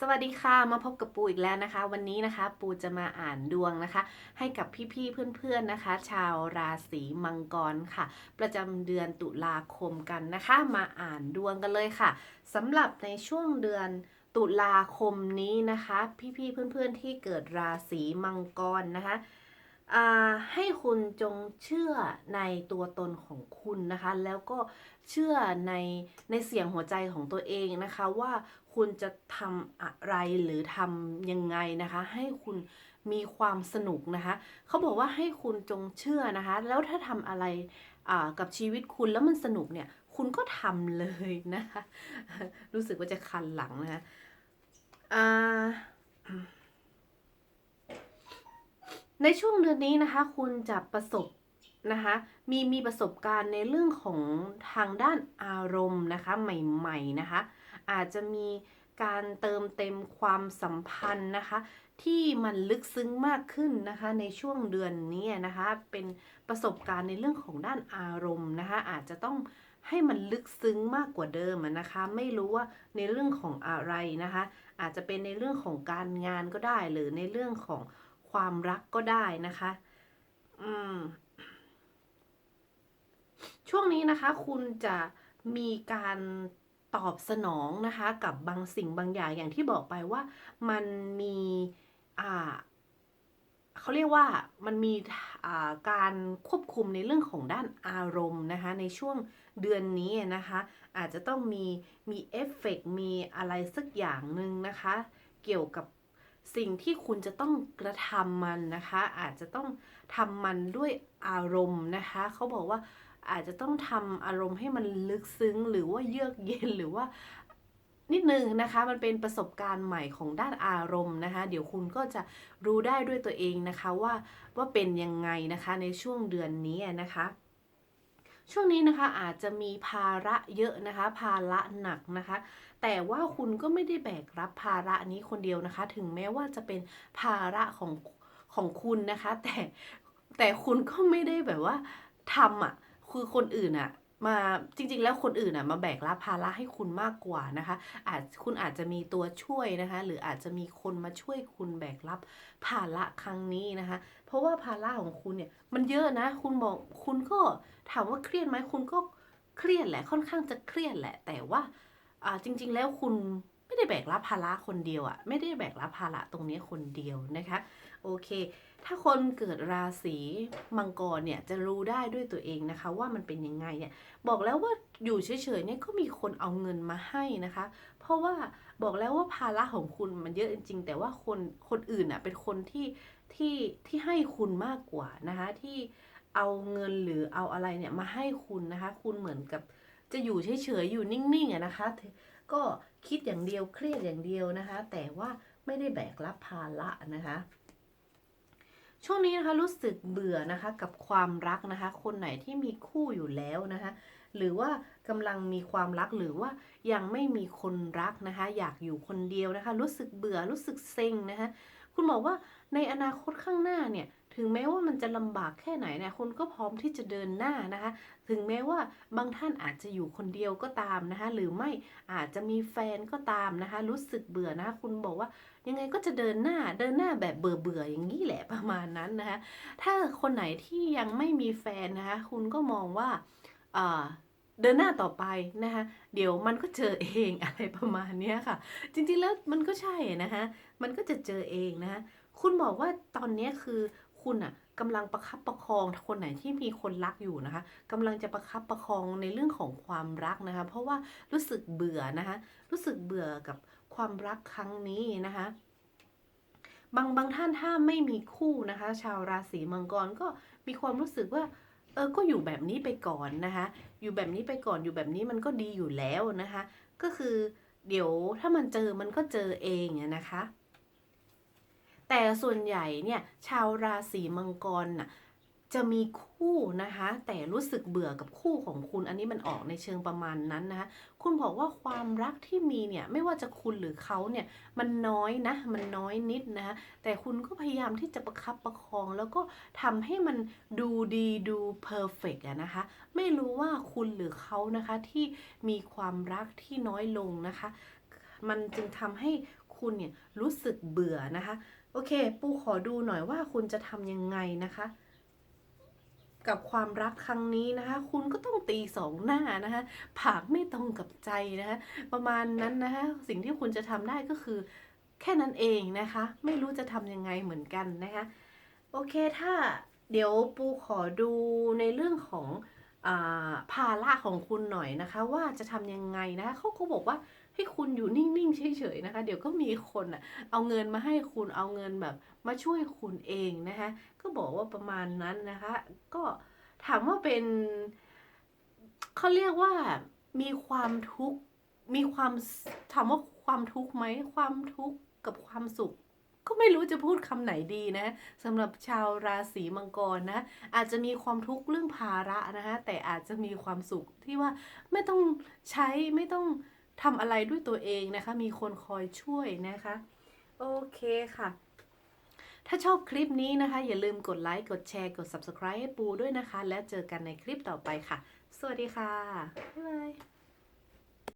สวัสดีค่ะ มาพบกับปูอีกแล้วนะคะ วันนี้นะคะ ปูจะมาอ่านดวงนะคะ ให้กับพี่ๆเพื่อนๆนะคะ ชาวราศีมังกรค่ะ ประจำเดือนตุลาคมกันนะคะ มาอ่านดวงกันเลยค่ะสำหรับในช่วงเดือนตุลาคมนี้นะคะ พี่ๆเพื่อนๆที่เกิดราศีมังกรนะคะ ให้คุณจงเชื่อในตัวตนของคุณนะคะ แล้วก็เชื่อในในเสียงหัวใจของตัวเองนะคะ ว่าคุณจะทำอะไรหรือทำยังไงนะคะ ให้คุณมีความสนุกนะคะ เขาบอกว่าให้คุณจงเชื่อนะคะ แล้วถ้าทำอะไรกับชีวิตคุณแล้วมันสนุกเนี่ย คุณก็ทำเลยนะคะ รู้สึกว่าจะคันหลังนะคะอ่า ในช่วงเดือนนี้นะคะคุณจะประสบนะคะมีมีประสบการณ์ในเรื่องของทางด้านอารมณ์นะคะใหม่ๆนะคะอาจจะมีการเติมเต็มความสัมพันธ์นะคะที่มันลึกซึ้งมากขึ้นนะคะในช่วงเดือนนี้นะคะเป็นประสบการณ์ในเรื่องของด้านอารมณ์นะคะอาจจะต้องให้มันลึกซึ้งมากกว่าเดิมนะคะไม่รู้ว่าในเรื่องของอะไรนะคะอาจจะเป็นในเรื่องของการงานก็ได้หรือในเรื่องของ ความรักก็ได้นะคะ อืม ช่วงนี้นะคะ คุณจะมีการตอบสนองนะคะ กับบางสิ่งบางอย่างอย่างที่บอกไปว่ามันมีอ่าเขาเรียกว่ามันมีการควบคุมในเรื่องของด้านอารมณ์นะคะ ในช่วงเดือนนี้นะคะ อาจจะต้องมีมีเอฟเฟกต์มีอะไรสักอย่างหนึ่งนะคะ เกี่ยวกับ สิ่งที่คุณจะต้องกระทำมันนะคะ อาจจะต้องทำมันด้วยอารมณ์นะคะ เขาบอกว่าอาจจะต้องทำอารมณ์ให้มันลึกซึ้ง หรือว่าเยือกเย็นหรือว่านิดนึงนะคะมันเป็นประสบการณ์ใหม่ของด้านอารมณ์นะคะ เดี๋ยวคุณก็จะรู้ได้ด้วยตัวเองนะคะว่าว่าเป็นยังไงนะคะในช่วงเดือนนี้นะคะ ช่วงนี้นะคะอาจจะมีภาระเยอะนะคะ ภาระหนักนะคะ แต่ว่าคุณก็ไม่ได้แบกรับภาระนี้คนเดียวนะคะ ถึงแม้ว่าจะเป็นภาระของของคุณนะคะ แต่แต่คุณก็ไม่ได้แบบว่าทำอะคือคนอื่นอะ มาจริง ๆ แล้วคนอื่นอะมาแบกรับภาระให้คุณมากกว่านะคะ อาจคุณอาจจะมีตัวช่วยนะคะ หรืออาจจะมีคนมาช่วยคุณแบกรับภาระครั้งนี้นะคะ เพราะว่าภาระของคุณเนี่ยมันเยอะนะ คุณบอกคุณก็ถามว่าเครียดไหมคุณก็เครียดแหละค่อนข้างจะเครียดแหละ แต่ว่าอ่าจริง ๆ แล้วคุณไม่ได้แบกรับภาระคนเดียวอะ่ะไม่ได้แบกรับภาระตรงนี้คนเดียวนะคะ โอเค ถ้าคนเกิดราศีมังกรเนี่ยจะรู้ได้ด้วยตัวเองนะคะ ว่ามันเป็นยังไงเนี่ยบอกแล้วว่าอยู่เฉยๆเนี่ยก็มีคนเอาเงินมาให้นะคะ เพราะว่าบอกแล้วว่าภาระของคุณมันเยอะจริง ๆ แต่ว่าคนคนอื่นอะเป็นคนที่ที่ที่ให้คุณมากกว่านะคะที่เอาเงินหรือเอาอะไรเนี่ยมาให้คุณนะคะ คุณเหมือนกับจะอยู่เฉยๆอยู่นิ่งๆอะนะคะ ก็คิดอย่างเดียวเครียดอย่างเดียวนะคะ แต่ว่าไม่ได้แบกรับภาระนะคะ ช่วงนี้นะคะรู้สึกเบื่อนะคะกับความรักนะคะ คนไหนที่มีคู่อยู่แล้วนะคะ หรือว่ากำลังมีความรักหรือว่ายังไม่มีคนรักนะคะ อยากอยู่คนเดียวนะคะ รู้สึกเบื่อรู้สึกเซ็งนะคะ คุณบอกว่าในอนาคตข้างหน้าเนี่ยถึงแม้ว่ามันจะลำบากแค่ไหนเนี่ยคุณก็พร้อมที่จะเดินหน้านะคะ ถึงแม้ว่าบางท่านอาจจะอยู่คนเดียวก็ตามนะคะ หรือไม่อาจจะมีแฟนก็ตามนะคะ รู้สึกเบื่อนะคะคุณบอกว่ายังไงก็จะเดินหน้าเดินหน้าแบบเบื่อเบื่อๆอย่างนี้แหละประมาณนั้นนะคะ ถ้าคนไหนที่ยังไม่มีแฟนนะคะ คุณก็มองว่าอ่า เดินหน้าต่อไปนะคะเดี๋ยวมันก็เจอเองอะไรประมาณนี้ค่ะ จริงๆแล้วมันก็ใช่นะคะมันก็จะเจอเองนะคะคุณบอกว่าตอนนี้คือคุณอะกำลังประคับประคองคนไหนที่มีคนรักอยู่นะคะกำลังจะประคับประคองในเรื่องของความรักนะคะ เพราะว่ารู้สึกเบื่อนะคะรู้สึกเบื่อกับความรักครั้งนี้นะคะบางบางท่านถ้าไม่มีคู่นะคะ ชาวราศีมังกรก็มีความรู้สึกว่า เออก็อยู่แบบนี้ไปก่อนนะคะ อยู่แบบนี้ไปก่อนอยู่แบบนี้มันก็ดีอยู่แล้วนะคะ ก็คือเดี๋ยวถ้ามันเจอมันก็เจอเองนะคะ แต่ส่วนใหญ่เนี่ยชาวราศีมังกรน่ะ จะมีคู่นะคะ แต่รู้สึกเบื่อกับคู่ของคุณ อันนี้มันออกในเชิงประมาณนั้นนะคะคุณบอกว่าความรักที่มีเนี่ยไม่ว่าจะคุณหรือเขาเนี่ยมันน้อยนะ มันน้อยนิดนะคะแต่คุณก็พยายามที่จะประคับประคอง แล้วก็ทำให้มันดูดีดูเพอร์เฟกอะนะคะ ไม่รู้ว่าคุณหรือเขานะคะที่มีความรักที่น้อยลงนะคะ มันจึงทำให้คุณเนี่ยรู้สึกเบื่อนะคะ โอเค ปูขอดูหน่อยว่าคุณจะทำยังไงนะคะ กับความรักครั้งนี้นะคะ คุณก็ต้องตีสองหน้านะคะผากไม่ตรงกับใจนะคะประมาณนั้นนะคะสิ่งที่คุณจะทำได้ก็คือ แค่นั้นเองนะคะ ไม่รู้จะทำยังไงเหมือนกันนะคะ โอเคถ้าเดี๋ยวปูขอดูในเรื่องของ ภาระของคุณหน่อยนะคะ ว่าจะทำยังไงนะคะเขาก็บอกว่าให้คุณอยู่นิ่งๆเฉยๆนะคะ เดี๋ยวก็มีคนอะเอาเงินมาให้คุณเอาเงินแบบมาช่วยคุณเองนะคะก็บอกว่าประมาณนั้นนะคะ ก็ถามว่าเป็นเขาเรียกว่ามีความทุกข์มีความถามว่าความทุกข์ไหมความทุกข์กับความสุข ก็ไม่รู้จะพูดคำไหนดีนะสำหรับชาวราศีมังกรนะ อาจจะมีความทุกข์เรื่องภาระนะคะแต่อาจจะมีความสุขที่ว่าไม่ต้องใช้ไม่ต้องทำอะไรด้วยตัวเองนะคะ มีคนคอยช่วยนะคะ โอเคค่ะ ถ้าชอบคลิปนี้นะคะ อย่าลืมกดไลค์ กดแชร์ กด Subscribe ให้ปูด้วยนะคะ แล้วเจอกันในคลิปต่อไปค่ะ สวัสดีค่ะ บ๊ายบาย